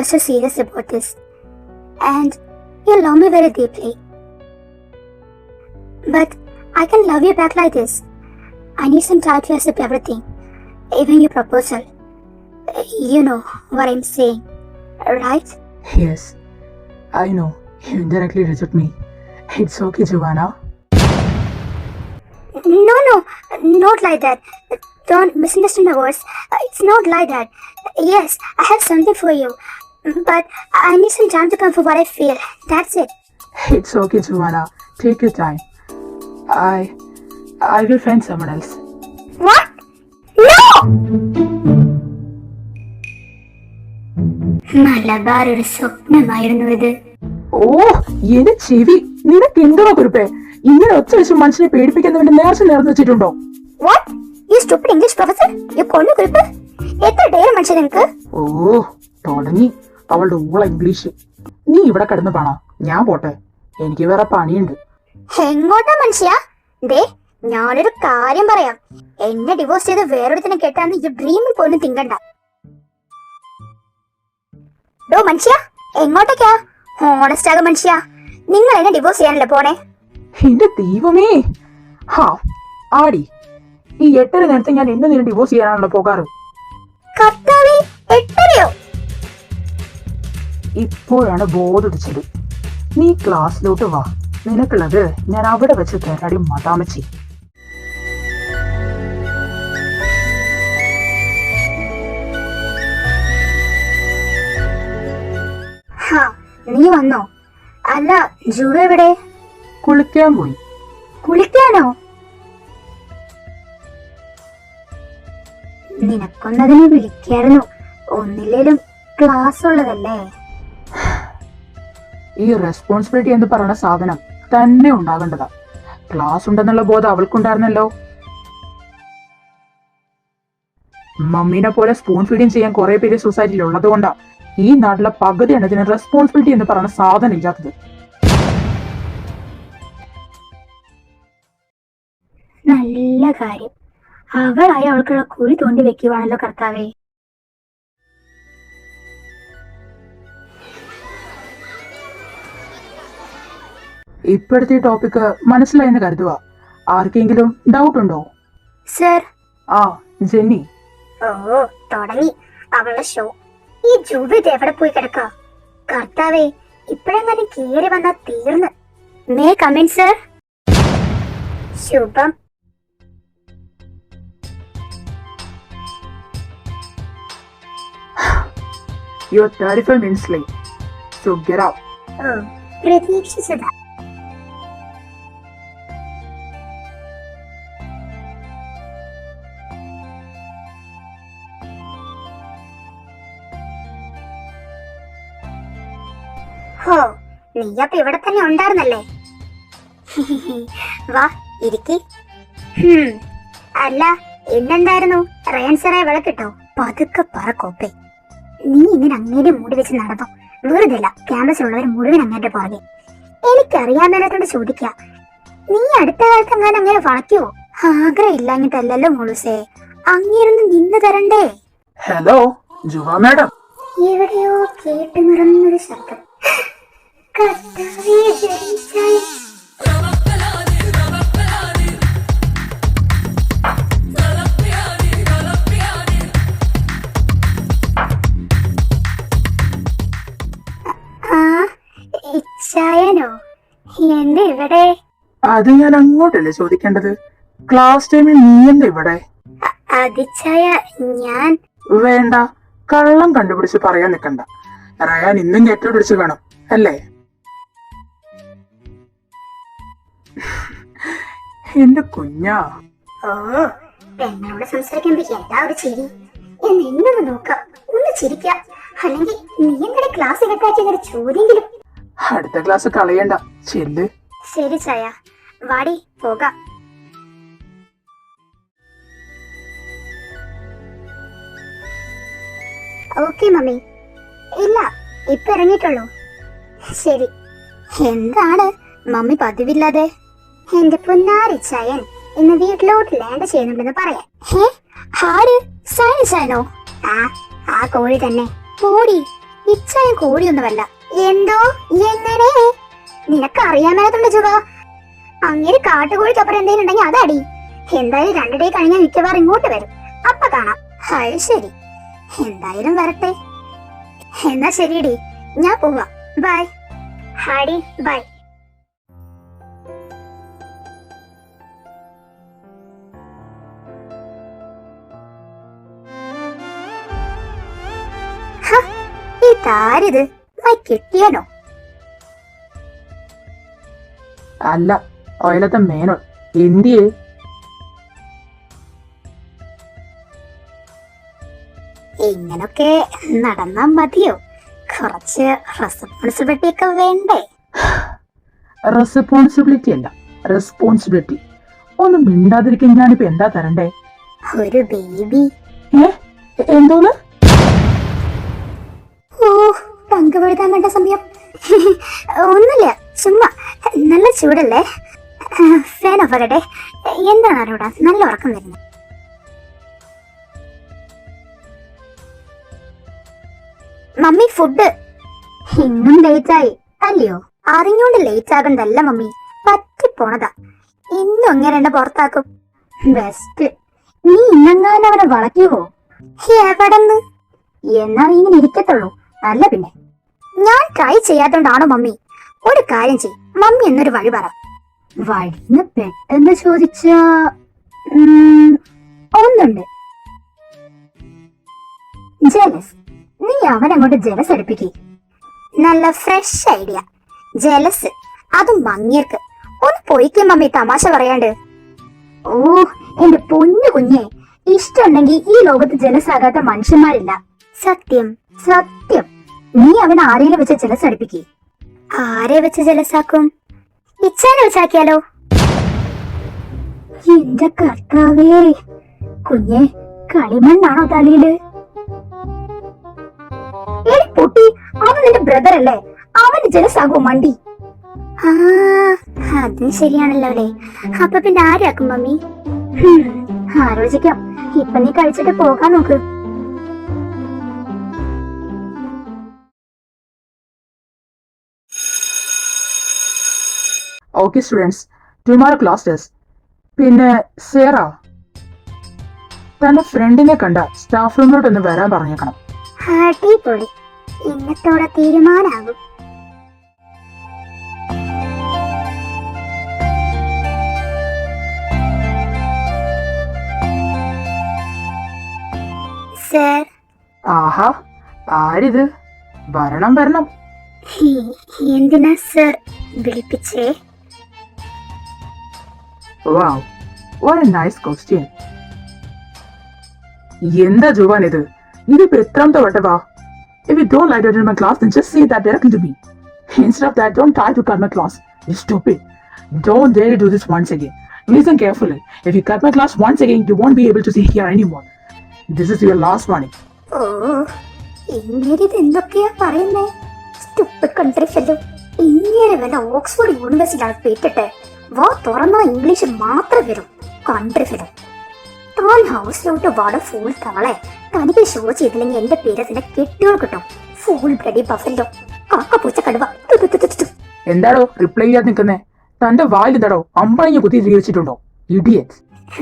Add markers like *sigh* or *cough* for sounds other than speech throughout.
you're so serious about this. And you love me very deeply. But I can love you back like this. I need some time to accept everything, even your proposal. You know what I'm saying, right? Yes, I know. You indirectly reject me. It's okay, Giovanna. No, no, not like that. Don't misunderstand my words. It's not like that. Yes, I have something for you. But I need some time to come for what I feel. That's it. It's okay, Giovanna. Take your time. I I will find someone else. What? No! Malabar ഒരു സ്വപ്നമായിരുന്നു ഇത് ഓ എന്റെ ചെവി നിനക്ക് എന്തുവാ കുറിപ്പേ ഇങ്ങനെ ഒച്ച വെച്ച് മനുഷ്യനെ പേടിപ്പിക്കുന്നവന്റെ നേർച്ച നേർന്ന് വെച്ചിട്ടുണ്ടോ വാട്ട് ഈ സ്റ്റുപ്പിഡ് ഇംഗ്ലീഷ് പ്രൊഫസർ ഈ കൊന്നു കുറിപ്പ് എത്ര ഡേരം മനുഷ്യൻ നിനക്ക് ഓ തുടങ്ങി അവളുടെ ഊള ഇംഗ്ലീഷ്. നീ ഇവിടെ കിടന്ന് പണ ഞാൻ പോട്ടെ. എനിക്ക് വേറെ പണിയുണ്ട്. എങ്ങോട്ടാ മനുഷ്യ? ദേ ഞാനൊരു കാര്യം പറയാം. എന്നെ ഡിവോഴ്സ് ചെയ്ത് വേറൊരുത്തിനെ കേട്ടാന്ന് ഈ ഡ്രീമിൽ പോലും തിങ്കണ്ട. ഡോ മനുഷ്യ എങ്ങോട്ടേക്കാ ഹോണസ്റ്റ് ആകും മനുഷ്യ. നിങ്ങൾ എന്നെ ഡിവോഴ്സ് ചെയ്യാനല്ലേ പോണേ? എന്റെ ദൈവമേ. ഹാ ആടി. ഈ എട്ടര നേരത്തെ ഞാൻ എന്നെ നിന്നെ ഡിവോഴ്സ് ചെയ്യാനാണല്ലോ പോകാറ്. കർത്താവേ എട്ടരയോ? ഇപ്പോഴാണ് ബോധിച്ചത് നീ ക്ലാസ്സിലോട്ട് വാ. നിനക്കുള്ളത് ഞാൻ അവിടെ വെച്ച് തരാടി മതാമച്ചി. നീ വന്നോ? അല്ല ജുവ എവിടെ? കുളിക്കാൻ പോയി. കുളിക്കാനോ? നിനക്കൊന്നതിനെ വിളിക്കായിരുന്നു. ഒന്നില്ലേലും ക്ലാസ് ഉള്ളതല്ലേ ഈ റെസ്പോൺസിബിലിറ്റി എന്ന് പറയുന്ന സാധനം തന്നെ ഉണ്ടാകേണ്ടതാ. ക്ലാസ് ഉണ്ടെന്നുള്ള ബോധം അവൾക്കുണ്ടായിരുന്നല്ലോ. മമ്മീനെ പോലെ സ്പൂൺ ഫീഡിങ് ചെയ്യാൻ കുറെ പേര് സൊസൈറ്റിയിൽ ഉള്ളത് കൊണ്ടാ ഈ നാട്ടിലെ പകുതി എണ്ണത്തിന് റെസ്പോൺസിബിലിറ്റി എന്ന് പറയുന്ന സാധനം ഇല്ലാത്തത്. നല്ല കാര്യം. അവളായി അവൾക്കുള്ള കുഴി തോണ്ടി വെക്കുവാണല്ലോ കർത്താവേ. ഇപ്പോഴത്തെ ടോപ്പിക് മനസ്സിലായെന്ന് കരുതുക. ആർക്കെങ്കിലും ഡൗട്ട് ഉണ്ടോ? സർ. ആ ജെന്നി. ഓ തുടങ്ങി. അവളുടെ ഷോ ഈ ജൂബിത് എവിടെ പോയി കിടക്ക? കർത്താവേ ഇപ്പോഴെങ്ങനെ കേറി വന്നാ തീർന്ന്. May come in sir Shubham. You are thirty five minutes late so get out പ്രതീക്ഷിച്ചതാ. ഹോ നീയപ്പ ഇവിടെ തന്നെ ഉണ്ടായിരുന്നല്ലേ? വാ ഇരിക്കി. അല്ല എന്നെന്തായിരുന്നു റേൻസറായ സാറെ വിളക്കിട്ടോ? പതുക്കെ പറ കോപ്പേ. നീ ഇങ്ങനെ അങ്ങേരെ മൂടി വെച്ച് നടന്നോ? വെറുതെ അല്ല ക്യാമ്പസിലുള്ളവർ മുഴുവൻ അങ്ങേന്റെ പുറകെ. എനിക്കറിയാൻ മേലത്തോട് ചോദിക്ക. നീ അടുത്ത കാലത്ത് അങ്ങനെ അങ്ങനെ വളയ്ക്കുവോ? ആഗ്രഹം ഇല്ലാഞ്ഞിട്ടല്ലല്ലോ മുളുസേ. അങ്ങേരൊന്നും നിന്ന് തരണ്ടേ? Hello Juva madam. എവിടെയോ കേട്ടു നിറഞ്ഞൊരു ശബ്ദം. എന്താ ഇവിടെ? അത് ഞാൻ അങ്ങോട്ടല്ലേ ചോദിക്കേണ്ടത്? ക്ലാസ് ടൈമിൽ നീ എന്താ ഇവിടെ? അതിച്ചായ ഞാൻ വേണ്ട കള്ളം കണ്ടുപിടിച്ച് പറയാൻ നിൽക്കണ്ട. റയാൻ ഇന്നും കെട്ടുപിടിച്ച് വേണം അല്ലേ? എന്റെ കുഞ്ഞാ. ഓ പെണ്ണോട് സംസാരിക്കുമ്പോ എന്താ ഒരു ചിരി? എന്ന് എന്നൊന്ന് നോക്കാം. ഒന്ന് ചിരിക്കാം. അല്ലെങ്കിൽ നീ ക്ലാസ് ചോദ്യെങ്കിലും അടുത്ത ക്ലാസ് കളയണ്ട. ചെല്ല്. ശരി ചായ. വാടി പോകാം. Okay mummy. ഇല്ല ഇപ്പൊ ഇറങ്ങിയിട്ടുള്ളൂ. ശരി. എന്താണ്? മമ്മി പതിവില്ലാതെ എന്റെ പുന്നാരി ചയൻ ഇന്ന് വീട്ടിലോട്ട് ലാൻഡ് ചെയ്യുന്നുണ്ടെന്ന് പറയാൻ. ഹേ ആര്? സയൻസാണോ ആ ആ കോഴി തന്നെ. കോടി ഇച്ചയൻ കോഴിയൊന്നുമല്ല. എന്തോ? എങ്ങനെ? നിനക്ക് അറിയാൻ മേലത്തുണ്ട് ചുവ അങ്ങനെ കാട്ടുകോഴിക്കപ്പുറം എന്തെങ്കിലും ഉണ്ടെങ്കിൽ അതടി. എന്തായാലും രണ്ടു ഡേ കഴിഞ്ഞാൽ മിക്കവാറും ഇങ്ങോട്ട് വരും. അപ്പൊ കാണാം. അത് ശരി. എന്തായാലും വരട്ടെ. എന്നാ ശരിയടി. ഞാൻ പോവാ. ബൈ. ഹാഡി ബൈ. ഇതാരിത് കിട്ടിയാനോ അല്ല ഒയലത്തെ മേനോൻ എന്തിയേ ഇങ്ങനൊക്കെ നടന്നാ മതിയോ? കുറച്ച് റെസ്പോൺസിബിലിറ്റി ഒക്കെ വേണ്ടേ? റെസ്പോൺസിബിലിറ്റി അല്ല റെസ്പോൺസിബിലിറ്റി ഒന്ന് മിണ്ടാതിരിക്കാൻ ഞാനിപ്പോ എന്താ തരണ്ടേ? ഒരു ബേബി എന്തോന്ന്? ഓ പങ്കുപെടുത്താൻ വേണ്ട സമയം. ഒന്നുമില്ല ചുമ്മാ. നല്ല ചൂടല്ലേ? ഫാൻ ഓഫ് ആകട്ടെ. എന്താണ് അറിയൂടാ നല്ല ഉറക്കം വരുന്നത് മമ്മി ഫുഡ്. ഇന്നും ലേറ്റ് ആയി അല്ലയോ അറിഞ്ഞോണ്ട് ലേറ്റ് ആകണ്ടല്ല മമ്മി. പറ്റിപ്പോണതാ. ഇന്നും അങ്ങനെ എന്നെ പുറത്താക്കും. ബെസ്റ്റ് നീ ഇന്നെങ്ങാനും അവനെ വളയ്ക്കുവോ? എവിടെന്ന്? എന്നാ ഇങ്ങനെ ഇരിക്കത്തുള്ളൂ. അല്ല പിന്നെ. ഞാൻ ട്രൈ ചെയ്യാത്തോണ്ടാണോ മമ്മി? ഒരു കാര്യം ചെയ് മമ്മി എന്നൊരു വഴി പറ. വഴിന്ന് പെട്ടെന്ന് ചോദിച്ച ഒന്നുണ്ട്. ജലസ്. നീ അവൻ അങ്ങോട്ട് ജലസ് അടുപ്പിക്കേ നല്ല ഫ്രഷ് ഐഡിയ ജലസ്. അതും മങ്ങിയർക്ക് ഒന്ന് പൊയ്ക്കും മമ്മി തമാശ പറയാണ്ട്. ഓ എന്റെ പൊന്നു കുഞ്ഞെ. ഇഷ്ടമുണ്ടെങ്കിൽ ഈ ലോകത്ത് ജലസാകാത്ത മനുഷ്യന്മാരില്ല. സത്യം സത്യം. നീ അവൻ ആരെയും വെച്ച് ജലസ് അടിപ്പിക്കേ? ആരെ വെച്ച് ജലസാക്കും ഇച്ഛാനെ വെച്ചാക്കിയാലോ എന്റെ കർത്താവേ കുഞ്ഞെ കളിമണ്ണാണോ തലയിൽ പൊട്ടി അവൻ നിന്റെ ബ്രദർ അല്ലേ? അവന് ജലസാകോ മണ്ടി? ആ അതും ശരിയാണല്ലോ അല്ലേ? അപ്പൊ പിന്നെ ആരാക്കും മമ്മി? ആലോചിക്കാം. ഇപ്പൊ നീ കഴിച്ചിട്ട് പോകാൻ നോക്ക്. Okay students tomorrow class test പിന്നെ സേറ തന്റെ ഫ്രണ്ടിനെ കണ്ട സ്റ്റാഫ് റൂമിലോട്ട് ഒന്ന് വരാൻ പറഞ്ഞേക്കണം. അടിപൊളി. ഇന്നത്തോടെ തീരുമാനാകും. സർ ആഹാ ആരിത്? വരണം വരണം. എന്തിനാ sir വിളിപ്പിച്ചേ. Wow what a nice question എന്താ ജുവാൻ ഇത് ഇതിപ്പോ എത്രാമത്തെ വട്ടവാ If you don't like to attend my class, then just say that directly to me. Instead of that, don't try to cut my class. You stupid. Don't dare to do this once again. Listen carefully. If you cut my class once again, you won't be able to see here anymore. This is your last warning. എന്തൊക്കെയാ പറയുന്നേ stupid country fellow ഇങ്ങനെ വല്ല Oxford university പേറ്റിട്ട് വാ തുറന്ന English മാത്രം വരും. Country film താൻ ഹൗസിലോട്ട് വാട full താളെ തനിക്ക് ഷോ ചെയ്തില്ലെങ്കിൽ എന്റെ പേര് തന്നെ കെട്ടുകൾ കിട്ടും. ഫുൾ ബ്ലഡി ബഫല്ലോ കാക്ക പൂച്ച കടുവ. എന്താടോ റിപ്ലൈ ചെയ്യാതെ നിൽക്കുന്നേ? തന്റെ വായിൽ എന്താടോ അമ്പഴങ്ങി കുത്തി സ്വീകരിച്ചിട്ടുണ്ടോ ഇഡിയറ്റ്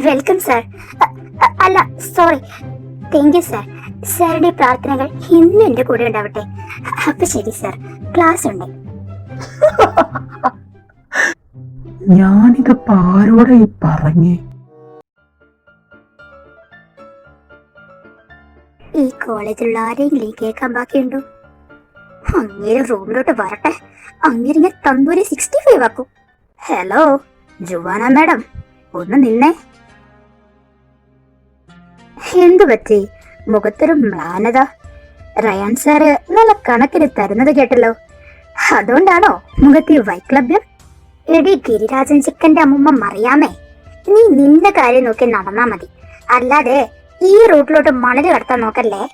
വെൽക്കം സർ അല്ല സോറി താങ്ക് യു സാർ സാറുടെ പ്രാർത്ഥനകൾ ഇന്നും എന്റെ കൂടെ ഉണ്ടാവട്ടെ. അപ്പൊ ശരി സാർ ക്ലാസ് ഉണ്ട്. ഞാനിത് ആരോടെ ഈ പറഞ്ഞേ? ഈ കോളേജിലുള്ള ആരെങ്കിലും കേൾക്കാൻ ബാക്കിയുണ്ടോ? അങ്ങേരെ റൂമിലോട്ട് വരട്ടെ. അങ്ങേരെ ഞാൻ തന്തൂരി സിക്സ്റ്റി ഫൈവ് ആക്കും. ഹലോ ജുവാന മാഡം ഒന്ന് നിന്നേ. എന്തു പറ്റി? മുഖത്തൊരു മ്ലാനത. റയാൻ സാറ് നല്ല കണക്കിന് തരുന്നത് കേട്ടല്ലോ. അതുകൊണ്ടാണോ മുഖത്തെ വൈക്ലബ്യം എടി ഗിരിരാജൻ ചിക്കന്റെ അമ്മുമ്മ മറിയാമേ. നീ നിന്റെ കാര്യം നോക്കി നടന്നാ മതി. അല്ലാതെ ഈ റൂട്ടിലോട്ട് മണൽ കടത്താൻ നോക്കല്ലേ?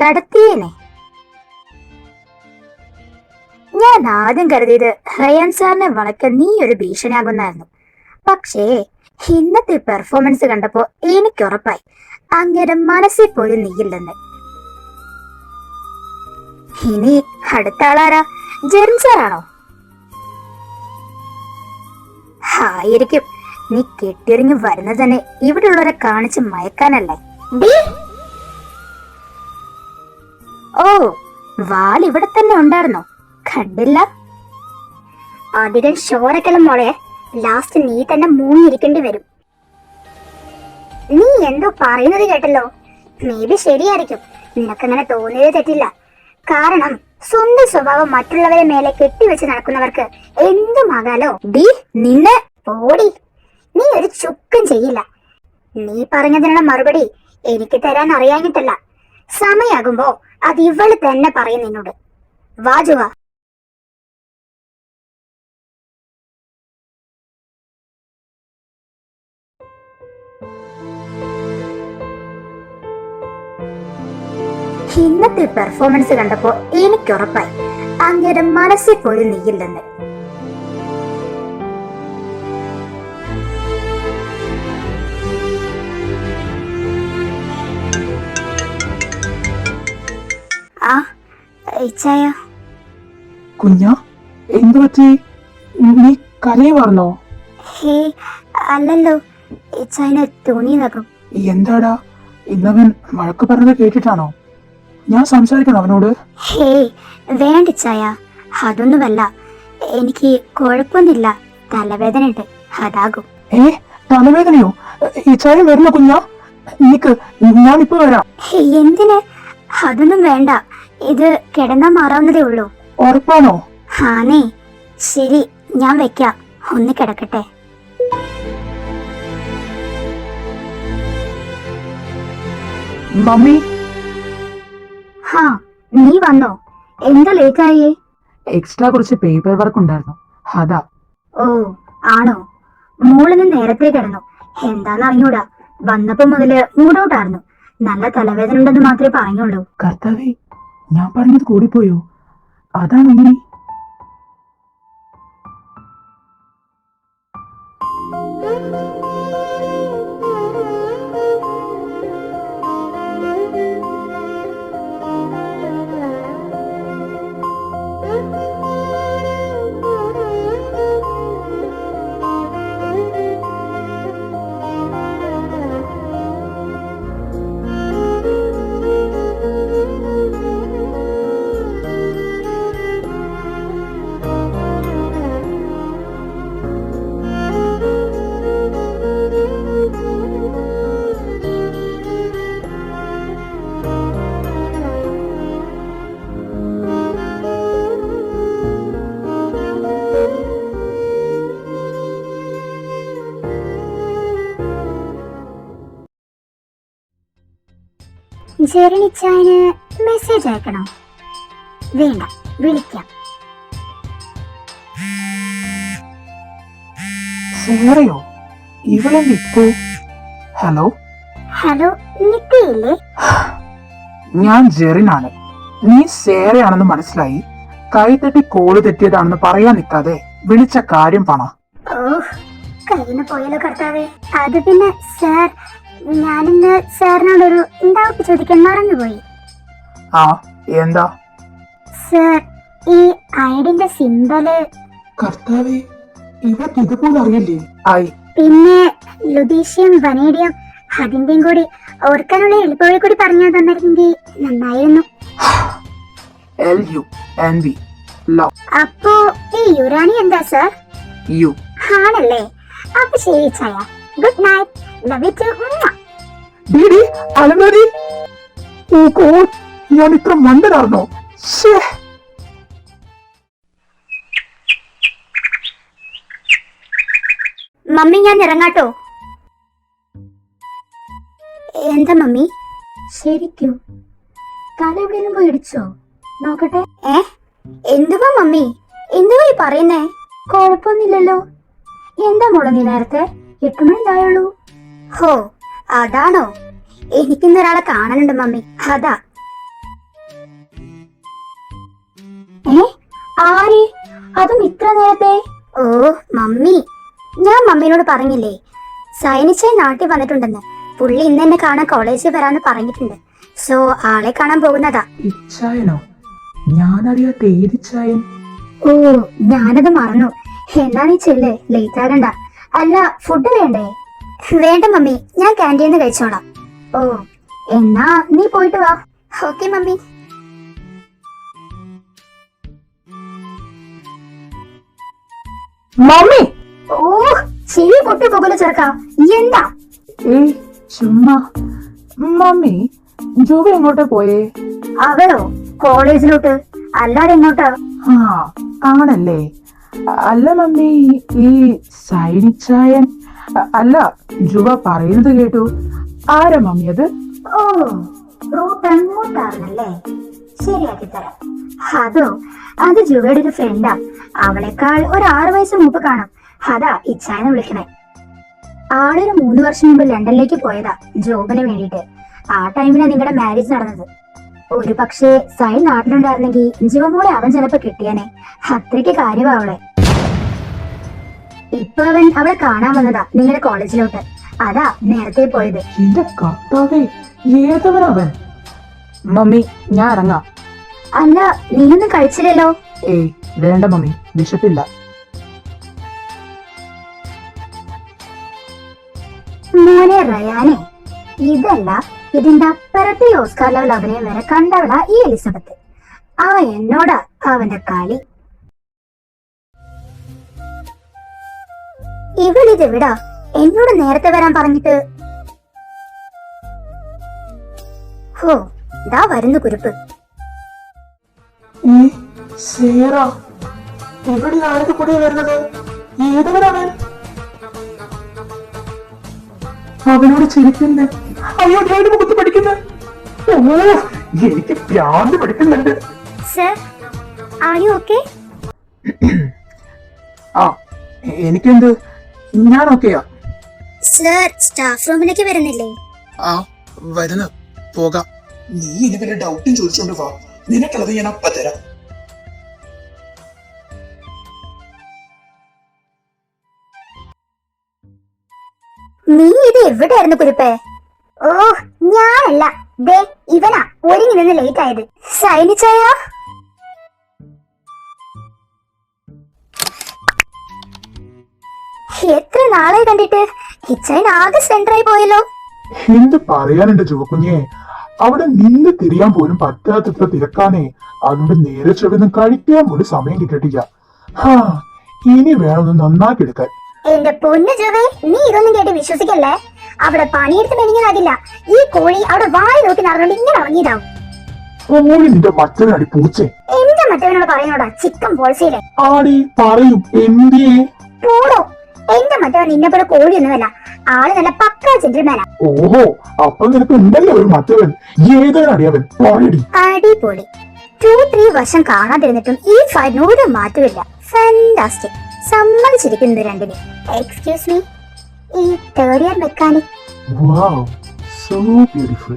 കടത്തിയേനെ. ഞാൻ ആദ്യം കരുതിയത് റയാൻ സാറിനെ വളയ്ക്കാൻ നീ ഒരു ഭീഷണിയാകുന്നായിരുന്നു. പക്ഷേ ഇന്നത്തെ പെർഫോമൻസ് കണ്ടപ്പോ എനിക്ക് ഉറപ്പായി. അങ്ങനെ മനസ്സിൽ പോലും നീയില്ലെന്ന്. ഇനി അടുത്ത ആളാരാ? ജെറിൻ സാറാണോ? ആയിരിക്കും നീ കെട്ടിയിറങ്ങി വരുന്നത് തന്നെ ഇവിടെയുള്ളവരെ കാണിച്ച് മയക്കാനല്ലേ? ഓ വാൽ ഇവിടെ തന്നെ ഉണ്ടായിരുന്നോ. കണ്ടില്ല. അധികം ഷോരക്കലും മോളെ. ലാസ്റ്റ് നീ തന്നെ മൂങ്ങിയിരിക്കേണ്ടി വരും. നീ എന്തോ പറയുന്നത് കേട്ടല്ലോ? മേ ബി ശരിയായിരിക്കും. നിനക്കങ്ങനെ തോന്നിയത് തെറ്റില്ല. കാരണം സ്വന്തം സ്വഭാവം മറ്റുള്ളവരെ മേലെ കെട്ടിവെച്ച് നടക്കുന്നവർക്ക് എന്തുമാകാലോ? ഡി നിന്നെ ഓടി. നീ ഒരു ചുക്കും ചെയ്യില്ല. നീ പറഞ്ഞതിനുള്ള മറുപടി എനിക്ക് തരാൻ അറിയാഞ്ഞിട്ടല്ല. സമയാകുമ്പോ അത് ഇവൾ തന്നെ പറയും നിന്നോട്. വാജുവ ഇന്നത്തെ പെർഫോമൻസ് കണ്ടപ്പോ എനിക്ക് ഉറപ്പായി അങ്ങയുടെ മനസ്സിൽ പോലും നീയില്ലെന്ന് ആ ഇച്ചായ. കുഞ്ഞ എന്തു പറ്റി? നീ കരയുമായിരുന്നോ ഹേ അല്ലല്ലോ. ഇച്ചായനെ തുണി എന്താടാ ഇന്നവൻ വഴക്ക് പറഞ്ഞത് കേട്ടിട്ടാണോ? ഞാൻ സംസാരിക്കണം അവനോട്. ഹേ വേണ്ട ചായ. അതൊന്നുമല്ല. എനിക്ക് കുഴപ്പമൊന്നുമില്ല. തലവേദന ഉണ്ട്. അതാകും. ഏ തലവേദനയോ? ഈ ചായ വരില്ല കുഞ്ഞ? നീക്ക് ഞാനിപ്പോ വരാം. എന്തിന്? അതൊന്നും വേണ്ട. ഇത് കിടന്നാ മാറാവുന്നതേ ഉള്ളൂ. ഉറപ്പാണോ? ആനേ ശരി ഞാൻ വെക്കാം. ഒന്ന് കിടക്കട്ടെ. മമ്മി ഹാ നീ വന്നോ? എന്താ ലേറ്റായേ എക്സ്ട്രാ കുറച്ച് പേപ്പർ വർക്ക് ഉണ്ടായിരുന്നു. അതാ. ഓ ആണോ? മോളിന്ന് നേരത്തെ കിടന്നു. എന്താന്ന് അറിഞ്ഞൂടാ. വന്നപ്പോ മുതൽ മൂഡൌട്ടായിരുന്നു നല്ല തലവേദന ഉണ്ടെന്ന് മാത്രമേ പറഞ്ഞുള്ളൂ. കർത്താവേ ഞാൻ പറഞ്ഞത് കൂടിപ്പോയോ? അതാണ് ഇനി? ജെറിനിച്ചായന് മെസ്സേജ് അയക്കണോ? വേണ്ട വിളിക്കാം. സേറയോ ഇവിടെ നിപ്പു ഹലോ? ഹലോ നിക്കയില്ലേ? ഞാൻ ജെറിനാണ്. നീ സേറയാണെന്ന് മനസ്സിലായി. കൈത്തട്ടി കോൾ തെറ്റിയതാണെന്ന് പറയാൻ നിൽക്കാതെ വിളിച്ച കാര്യം പണ ഓ കയ്യിന്ന് പോയല്ലോ കർത്താവേ. അത് പിന്നെ സാർ ഞാനിന്ന് സാറിനോടൊരു ഡൗട്ട് ചോദിക്കാൻ മറന്നുപോയി. ആ എന്താ? സാർ ഈ ഐഡിന്റെ സിമ്പൽ. കർത്താവേ ഇവർക്ക് ഇതുപോലെ അറിയില്ലേ? ആയി. പിന്നെ ലുദീഷ്യം വനേഡിയം അതിന്റെയും കൂടി ഓർക്കാനുള്ള എളുപ്പവഴി കൂടി പറഞ്ഞു തന്നിരുന്നെങ്കിൽ നന്നായിരുന്നു. L U N V love അപ്പോ ഈ യുറാനി എന്താ സാർ? യു ആണല്ലേ? അപ്പൊ ശരി Chaya. Good night love you too ഡിഡി അലമതി ഓ ഗോഡ് ഞാൻ ഇത്ര മണ്ടനാർന്നോ ശ്ശേ. മമ്മി ഞാൻ ഇറങ്ങാട്ടോ. എന്താ മമ്മി? ശരിക്കും. കല എവിടെയെങ്കിലും പോയി ഇടിച്ചോ? നോക്കട്ടെ. ഏ? എന്തുവാ മമ്മി? എന്തുവാ ഈ പറയുന്നേ? കുഴപ്പമൊന്നുമില്ലല്ലോ. എന്താ മോളെ നീ നേരത്തെ? എട്ട് മണി ഇതായുള്ളൂ ഹോ അതാണോ? എനിക്കിന്ന് ഒരാളെ കാണാനുണ്ട് മമ്മി. അതാ. ആര്? അതും ഇത്ര നേരത്തെ? Oh mummy. ഞാൻ മമ്മിനോട് പറഞ്ഞില്ലേ? സൈനിച്ചായി നാട്ടിൽ വന്നിട്ടുണ്ടെന്ന്. പുള്ളി ഇന്ന് എന്നെ കാണാൻ കോളേജിൽ വരാന്ന് പറഞ്ഞിട്ടുണ്ട്. സോ ആളെ കാണാൻ പോകുന്നതാ. ഇച്ചായനോ? ഞാനറിയാത്ത ഏത് ചായൻ ഓ ഞാനത് മറന്നു. എന്നാ നീ ചെല്ല്? ലേറ്റ് ആകണ്ട. അല്ല ഫുഡ് വേണ്ടേ? വേണ്ട മമ്മി ഞാൻ ക്യാന്റീന്ന് കഴിച്ചോളാം. ഓ എന്നാ നീ പോയിട്ട് വാ. Okay mummy. മമ്മി! ഓ ശരി പൊട്ടി പോകല ചെറുക്ക. എന്താ? ചുമ്മാ. മമ്മി ജോബി എങ്ങോട്ടാ പോയേ? അവളോ? കോളേജിലോട്ട്? അല്ലാതെ എങ്ങോട്ടാ? ആ ആണല്ലേ അല്ല മമ്മി ഈ സൈനിച്ചായൻ അല്ല ജുവ പറയുന്നത് കേട്ടു. ആരാ മമ്മി അത്? അതോ അത് ജുവയുടെ ഒരു ഫ്രണ്ടാ അവളെക്കാൾ ഒരു ആറ് വയസ്സ് മുമ്പ് കാണാം. അതാ ഇച്ചാനെ വിളിക്കണേ. ആളൊരു മൂന്ന് വർഷം മുമ്പ് ലണ്ടനിലേക്ക് പോയതാ ജോബിന് വേണ്ടിട്ട് ആ ടൈമിലാണ് നിങ്ങളുടെ മാരേജ് നടന്നത്. ഒരു പക്ഷേ സൈൻ നാട്ടിലുണ്ടായിരുന്നെങ്കിൽ ജീവമോളെ അവൻ ചിലപ്പോ കിട്ടിയാനെ. അത്രയ്ക്ക് കാര്യമാ അവളെ. ഇപ്പൊ അവൻ അവളെ കാണാൻ വന്നതാ നിങ്ങളുടെ കോളേജിലോട്ട്. അതാ നേരത്തെ പോയത്. എന്റെ കർത്താവേ ഏതവനവൻ? മമ്മി ഞാൻ ഇറങ്ങാം. അല്ല നീയൊന്നും കഴിച്ചില്ലല്ലോ. ഏയ് വേണ്ട മമ്മി വിശപ്പില്ല. മോനെ റയാനെ ഇതല്ല ഇതിന്റെ അപ്പുറത്തെ ഓസ്കാർ ലെവൽ അഭിനയം വരെ കണ്ടവളാ ഈ എലിസബത്ത്. ആ എന്നോടാ അവന്റെ കളി. ഇവളിതെവിടാ? എന്നോട് നേരത്തെ വരാൻ പറഞ്ഞിട്ട്. ഹോ ഇതാ വരുന്നു കുരുപ്പ്. ഏ സേറ ഇവിടെ ആരുടെ കൂടെ വരുന്നത്? ഏതവനവൻ അവനോട് ചിരിക്കുന്നേ. അയ്യോ ഞാൻ മുഖത്ത് പഠിക്കുന്നേ ഓ എനിക്ക് പ്രാന്ത് പഠിക്കുന്നുണ്ട് സർ ആർ യു ഓക്കെ ആ എനിക്കെന്ത്? ഞാൻ ഓക്കെയാ. സർ സ്റ്റാഫ് റൂമിലേക്ക് വരുന്നില്ലേ? ആ വരുന്നു. പോകാം. നീ ഇനി വല്ല ഡൗട്ടും ചോദിച്ചോണ്ട് വാ. നിനക്കുള്ളത് ഞാൻ അപ്പ തരാം. നീ ഇത് എവിടെയായിരുന്നു കുരുപ്പേ? ഓ ഞാനല്ല. ദേ ഇവനാ. ഒരുങ്ങി നിന്ന് ലേറ്റ് ആയത്. സൈനിച്ചായ എത്ര നാളെ കണ്ടിട്ട്? ഹിച്ചൈൻ ആകെ സെന്ററായി പോയല്ലോ. എന്ത് പറയാനുണ്ട് ചുവക്കുഞ്ഞെ? അവിടെ നിന്ന് തിരിയാൻ പോലും പറ്റാത്തത്ര തിരക്കാനേ അതുകൊണ്ട് നേരെ ചെവിന്ന് കഴിക്കാൻ പോലും സമയം കിട്ടിയിട്ടില്ല. ഹാ ഇനി വേണമെന്ന് നന്നാക്കി എടുക്കാൻ. എന്റെ പൊന്നു ജോവേ നീ ഇതൊന്നും കേട്ട് വിശ്വസിക്കല്ലേ? അവിടെ പണിയെടുത്ത് മെനിങ്ങനാകില്ല ഈ കോഴി അവിടെ വായി നോക്കി നടന്നുകൊണ്ട് ഇങ്ങനെ ഇറങ്ങിയതാവും. നിന്റെ പൂച്ചേ എന്റെ മറ്റവനോട് പറയുന്നോടാ ചിക്കൻ പോൾസിയിലെ ആടി പറയും എന്തിയേ? പോടോ. എന്റെ മറ്റവൻ നിന്നെ പോലെ കോഴിയൊന്നുമല്ല ആൾ നല്ല പക്ക ജെന്റിൽമാനാ ഓഹോ അപ്പൊ നിനക്ക് ഉണ്ടല്ലോ ഒരു മറ്റവൻ? ഏതാണ് അടിപൊളി. ടു ത്രീ വർഷം കാണാതിരുന്നിട്ടും ഈ ഫൈനോട് ഒരു മാറ്റമില്ല ഫാന്റാസ്റ്റിക് സമ്മതിച്ചിരിക്കുന്നത് രണ്ടിനെ. എക്സ്ക്യൂസ് മീ ഈ third year mechanic wow so beautiful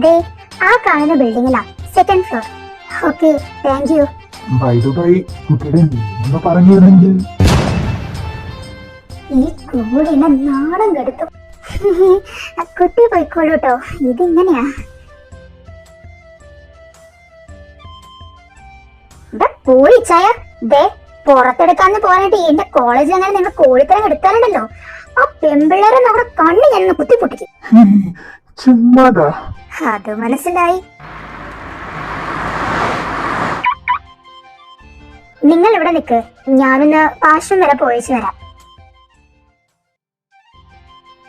ദേ ആ കാണുന്ന ബിൽഡിംഗിലാ second floor okay thank you bye bye കുട്ടിയുടെ പറഞ്ഞിരുന്നെങ്കിൽ. ഈ കൂടിനെ നാടൻ കെടുത്തു. കുട്ടി പോയിക്കോളൂ കേട്ടോ ഇതിങ്ങനെയാ പോയി ചായ. ദേ പുറത്തെടുക്കാന്ന് പോരായിട്ട് എന്റെ കോളേജിൽ അങ്ങനെ നിങ്ങൾ കോഴിത്തരം എടുത്താലുണ്ടല്ലോ. ആ പെമ്പിള്ളേരെ നമ്മുടെ കണ്ണ് ഞാനൊന്ന് കുത്തിപ്പൊട്ടിക്കും. *laughs* പൊട്ടിച്ചു അത് മനസ്സിലായി. നിങ്ങൾ ഇവിടെ നിൽക്ക് ഞാനൊന്ന് പാഷം വരെ പോയിച്ചു വരാം.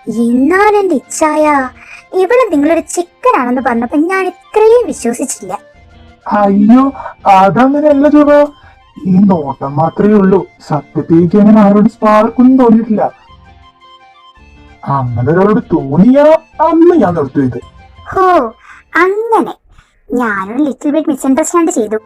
എന്നാൽ എന്റെ ഇച്ഛായ? ഇവിടെ നിങ്ങളൊരു ചിക്കൻ ആണെന്ന് പറഞ്ഞപ്പോ ഞാൻ ഇത്രയും വിശ്വസിച്ചില്ല. അയ്യോ അതങ്ങനെയല്ല ചുവ ഈ നോട്ടം മാത്രമേ ഉള്ളൂ. സത്യത്തേക്ക് അങ്ങനെ ആരോട് സ്പാർക്കൊന്നും തോന്നിയിട്ടില്ല. അങ്ങനെ ഒരാളോട് തോന്നിയാ അന്ന് ഞാൻ നിർത്തിയത് ഹോ അങ്ങനെ. ഞാനൊരു ലിറ്റിൽ ബിറ്റ് മിസ്അണ്ടർസ്റ്റാൻഡ് ചെയ്തു.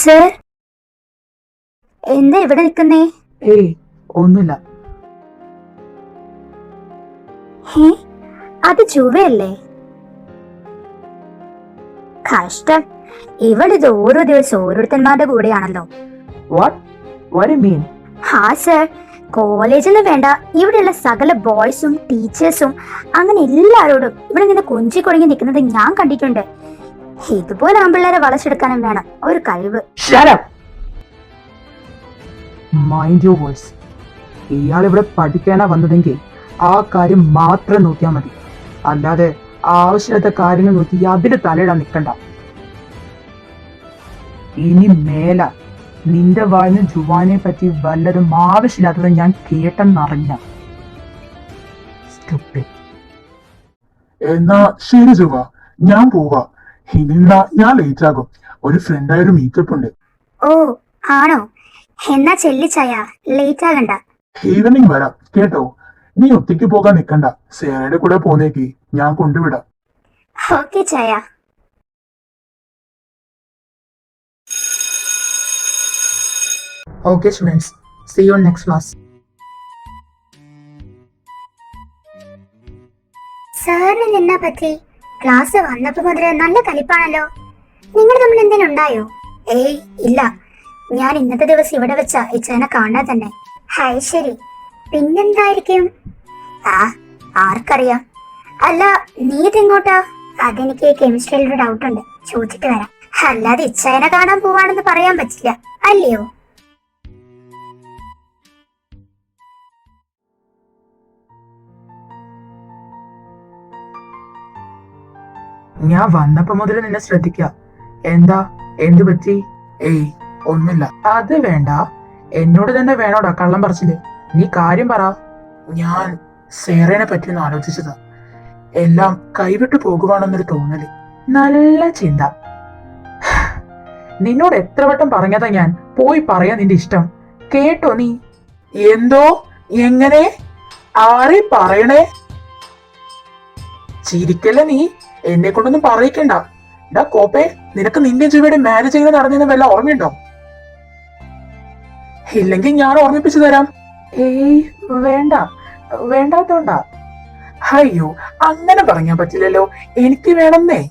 സർ എന്താ ഇവിടെ നിൽക്കുന്നേ? ഏയ് ഒന്നുമില്ല. അത് ചുവയല്ലേ കഷ്ടം. ഇവിടെ ഇത് ഓരോ ദിവസം ഓരോരുത്തന്മാരുടെ കൂടെയാണല്ലോ. വാട്ട് വാട്ട് യു മീൻ ഹാ സർ കോളേജിൽ വേണ്ട. ഇവിടെയുള്ള സകല ബോയ്സും ടീച്ചേഴ്സും അങ്ങനെ എല്ലാരോടും ഇവിടെ ഇങ്ങനെ കൊഞ്ചി കുഴങ്ങി നിൽക്കുന്നത് ഞാൻ കണ്ടിട്ടുണ്ട്. ഇതുപോലെ ആമ്പിള്ളേരെ വളച്ചെടുക്കാനും വേണം. ഒരു കഴിവ്. മൈൻഡ് യു ഇയാൾ ഇവിടെ പഠിക്കാനാ വന്നതെങ്കിൽ ആ കാര്യം മാത്രം നോക്കിയാൽ മതി. അല്ലാതെ ആവശ്യമില്ലാത്ത കാര്യങ്ങൾ നോക്കി അതിന് തലയിടാൻ നിൽക്കണ്ട. ഇനി മേല നിന്റെ വായന ജുവാനെ പറ്റി വല്ലതും ആവശ്യമില്ലാത്തത് ഞാൻ കേട്ടെന്നറിഞ്ഞ. എന്നാ ശരി ജുവ. ഞാൻ പോവാ. ഇനിന്നാ ഞാൻ ലേറ്റ് ആകും. ഒരു ഫ്രണ്ടായ ഒരു മീറ്റപ്പ് ഉണ്ട്. ഓ ആണോ? എന്നാ ചെല്ലിച്ചായ ലേറ്റ് ആകണ്ട. ഈവനിങ് വരാം. കേട്ടോ? നീ ഒറ്റയ്ക്ക് പോകാൻ നിക്കണ്ട. സേനയുടെ കൂടെ പോന്നേക്ക്. ഞാൻ കൊണ്ടുവിടാം. Okay Chaya. Okay students see you next class. സാറിന് നിന്നാ പറ്റി? ക്ലാസ് വന്നപ്പോ മുതൽ നല്ല കലിപ്പാണല്ലോ. നിങ്ങൾ തമ്മിൽ എന്തെങ്കിലും ഉണ്ടായോ? ഏയ് ഇല്ല. ഞാൻ ഇന്നത്തെ ദിവസം ഇവിടെ വെച്ച ഇച്ചനെ കാണാൻ തന്നെ. ഹായ് ശരി. പിന്നെന്തായിരിക്കും? ആ ആർക്കറിയാം. അല്ല നീ ഇതെങ്ങോട്ടാ അതെനിക്ക് കെമിസ്ട്രിയിലൊരു ഡൗട്ട് ഉണ്ട്. ചോദിച്ചിട്ട് വരാം. അല്ലാതെ ഇച്ചയനെ കാണാൻ പോവാണെന്ന് പറയാൻ പറ്റില്ല. അല്ലയോ? ഞാൻ വന്നപ്പോ മുതൽ നിന്നെ ശ്രദ്ധിക്ക. എന്താ? എന്തു പറ്റി? ഏയ് ഒന്നുമില്ല. അത് വേണ്ട. എന്നോട് തന്നെ വേണോടാ കള്ളം പറച്ചിൽ. നീ കാര്യം പറ. ഞാൻ സേറേനെ പറ്റി ഒന്ന് ആലോചിച്ചത്. എല്ലാം കൈവിട്ടു പോകുവാണെന്നൊരു തോന്നൽ. നല്ല ചിന്ത. നിന്നോട് എത്ര വട്ടം പറഞ്ഞതാ ഞാൻ. പോയി പറയാ നിന്റെ ഇഷ്ടം. കേട്ടോ നീ? എന്തോ? എങ്ങനെ? ആരെ പറയണേ? ചിരിക്കല്ലേ നീ? എന്നെ കൊണ്ടൊന്നും പറയിക്കണ്ട. എടാ കോപ്പേ നിനക്ക് നിന്റെ ജീവിയുടെ മാരേജ് എങ്ങനെ നടന്നെന്ന് വല്ല ഓർമ്മയുണ്ടോ? ഇല്ലെങ്കിൽ ഞാൻ ഓർമ്മിപ്പിച്ചു തരാം. ഏയ് വേണ്ട. വേണ്ടാത്തോണ്ടാ. അയ്യോ അങ്ങനെ പറയാൻ പറ്റില്ലല്ലോ. എനിക്ക് വേണമെന്നേ.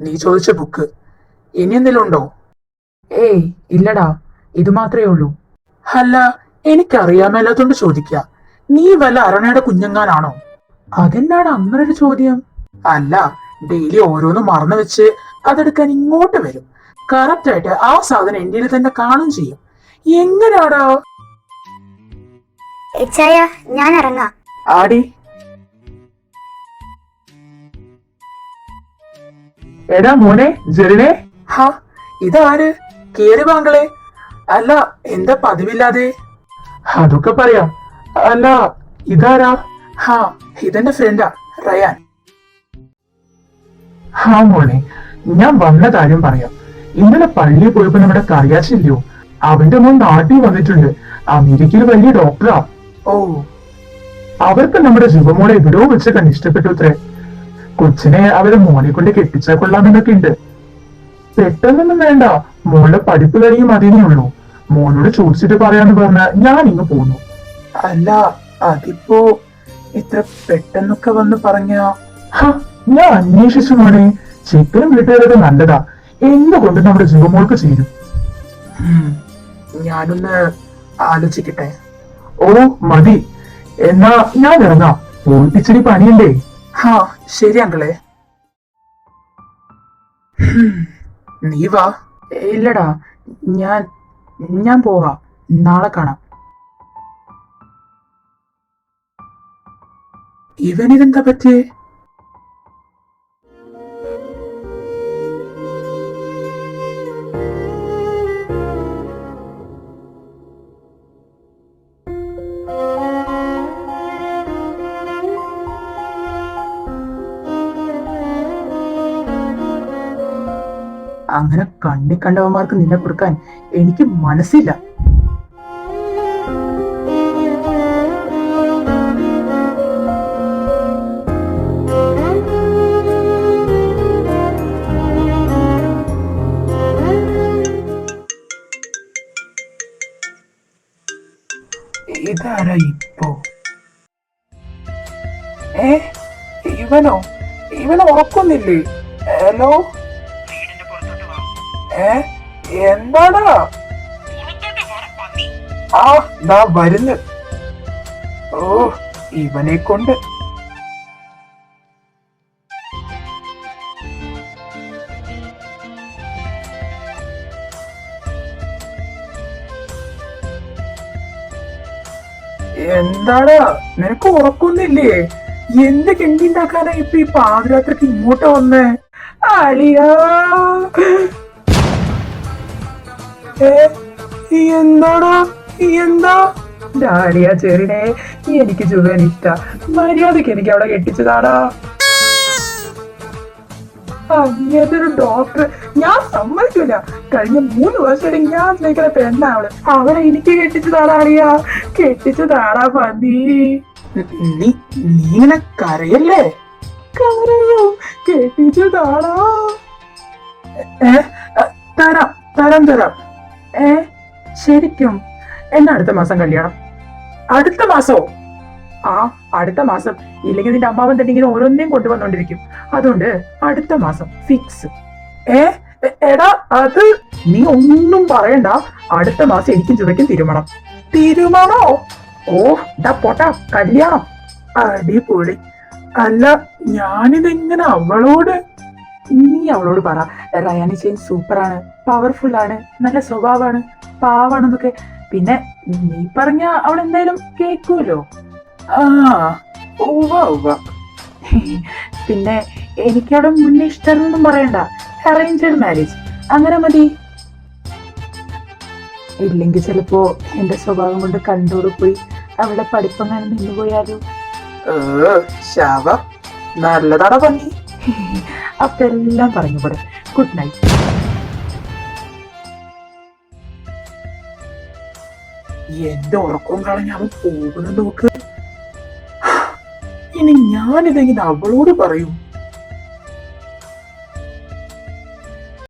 നീ ചോദിച്ച ബുക്ക് ഇനി എന്തെങ്കിലും ഉണ്ടോ? ഏയ് ഇല്ലടാ. ഇത് മാത്രമേ ഉള്ളൂ. അല്ല എനിക്കറിയാമല്ലാത്തോണ്ട് ചോദിക്ക. നീ വല്ല അരണയുടെ കുഞ്ഞങ്ങാനാണോ? അതെന്താണ് അങ്ങനെ ഒരു ചോദ്യം? അല്ല ഡെയിലി ഓരോന്നും മറന്നു വെച്ച് അതെടുക്കാൻ ഇങ്ങോട്ട് വരും. കറക്റ്റ് ആയിട്ട് ആ സാധനം എന്റെ തന്നെ കാണും ചെയ്യും. എങ്ങനാടാ? ഇച്ചായ ഞാൻ ഇറങ്ങാം. ആടി. എടാ മോനെ ജെറിനെ. ഹാ ഇതാര്? കേറി വാങ്കളെ അല്ല എന്താ പതിവില്ലാതെ? അതൊക്കെ പറയാം. അല്ല ഇതാരാ? ഹാ ഇതെന്റെ ഫ്രണ്ടാ റയാൻ. ഹാ മോനെ ഞാൻ വന്ന കാര്യം പറയാം. ഇന്നലെ പള്ളിയിൽ പോയപ്പോ നമ്മുടെ കറിയാച്ചില്ലയോ അവന്റെ മോൻ നാട്ടിൽ വന്നിട്ടുണ്ട്. അമേരിക്കയിൽ വലിയ ഡോക്ടറാ ഓ. അവർക്ക് നമ്മുടെ ശുഭമോളെ എവിടെയോ വെച്ച് കണ്ട് ഇഷ്ടപ്പെട്ടു അത്രേ. കൊച്ചിനെ അവരെ മോനെ കൊണ്ട് കെട്ടിച്ചാൽ കൊള്ളാമെന്നൊക്കെ ഉണ്ട്. പെട്ടെന്നൊന്നും വേണ്ട. മോളുടെ പഠിപ്പ് കഴിഞ്ഞ് മതിയേ ഉള്ളൂ. മോനോട് ചോദിച്ചിട്ട് പറയാന്ന് പറഞ്ഞ ഞാൻ ഇങ്ങ് പോന്നു. അല്ല അതിപ്പോ ഇത്ര പെട്ടെന്നൊക്കെ വന്ന് പറഞ്ഞ ഞാൻ അന്വേഷിച്ചു മോനെ. ചെക്കനും വീട്ടുകാരൊക്കെ നല്ലതാ. എന്തുകൊണ്ട് നമ്മുടെ ജീവമോൾക്ക് ചേരും? ഞാനൊന്ന് ആലോചിക്കട്ടെ. ഓ മതി. എന്നാ ഞാൻ ഇറങ്ങാം. പോയിട്ടിച്ചിരി പണിയല്ലേ പണിയുണ്ടേ. ഹാ ശരി അങ്കളെ. നീ വാ. ഇല്ലടാ ഞാൻ ഞാൻ പോവാ. നാളെ കാണാം. ഇവനിതെന്താ പറ്റിയേ? അങ്ങനെ കണ്ണി കണ്ടവന്മാർക്ക് നിന്നെ കൊടുക്കാൻ എനിക്ക് മനസ്സില്ല. ഇതാരാ ഇപ്പോ? ഏ ഇവനോ? ഇവൻ ഉറക്കൊന്നില്ലേ? ഹലോ? എന്താടാ? ആ ദാ വരുന്നു. ഓ ഇവനെ കൊണ്ട്. എന്താടാ? നിനക്ക് ഉറക്കൊന്നില്ലേ എന്ത് കെണ്ടിണ്ടാക്കാനാ ഇപ്പൊ ഈ പാതിരാത്രിക്ക് ഇങ്ങോട്ട് വന്നേ? അളിയാ. എന്താടാ? എന്താ? ഡാഡിയ ചെറിനെ എനിക്ക് ചുവൻ ഇഷ്ട. മര്യാദയ്ക്ക് എനിക്ക് അവിടെ കെട്ടിച്ചതാടാ. അങ്ങനൊരു ഡോക്ടർ ഞാൻ സമ്മതിക്കില്ല കഴിഞ്ഞ മൂന്ന് വർഷം ഞാൻ സ്നേഹിക്കുന്ന പെണ്ണാ അവൾ. അവളെ എനിക്ക് കെട്ടിച്ചതാടാ താടാടിയാ കെട്ടിച്ചു താടാ മതി നീ ഇങ്ങനെ കരയല്ലേ? കരയോ? കെട്ടിച്ചതാടാ. ഏ അ, തരാം തരാം തരാം. ഏ? ശരിക്കും? എന്നാ അടുത്ത മാസം കല്യാണം? അടുത്ത മാസോ? ആ അടുത്ത മാസം. ഇല്ലെങ്കിൽ നിന്റെ അമ്മാവൻ തന്നെ ഇങ്ങനെ ഓരോന്നേം കൊണ്ടുവന്നോണ്ടിരിക്കും. അതുകൊണ്ട് അടുത്ത മാസം ഫിക്സ് ഏ? എടാ അത് നീ ഒന്നും പറയണ്ട. അടുത്ത മാസം എനിക്കും ചുവയ്ക്കും തിരുമണം. തിരുമണോ? ഓ ഡാ പോട്ടാ കല്യാണം. അടിപൊളി. അല്ല ഞാനിതെങ്ങനെ അവളോട്? നീ അവളോട് പറ. റയാനി ചെയിൻ സൂപ്പറാണ്. പവർഫുൾ ആണ് നല്ല സ്വഭാവമാണ് പാവാണെന്നൊക്കെ. പിന്നെ നീ പറഞ്ഞ അവൾ എന്തായാലും കേൾക്കൂലോ ആ ഉവ ഉവ പിന്നെ എനിക്കവിടെ മുന്നേ ഇഷ്ടമൊന്നും പറയണ്ട. അറേഞ്ച്ഡ് മാരേജ് അങ്ങനെ മതി. ഇല്ലെങ്കിൽ ചിലപ്പോ എന്റെ സ്വഭാവം കൊണ്ട് കണ്ടോട് പോയി അവിടെ പഠിപ്പങ്ങനെ നിന്നുപോയാലോ ശവ. നല്ലതാടാ പന്നി അപ്പൊ എല്ലാം പറഞ്ഞു പോലെ ഗുഡ് നൈറ്റ് എന്റെ ഉറക്കം കളഞ്ഞ പോകുന്നത് നോക്ക്. *sighs* ഇനി ഞാനിതെങ്ങനെ അവളോട് പറയും?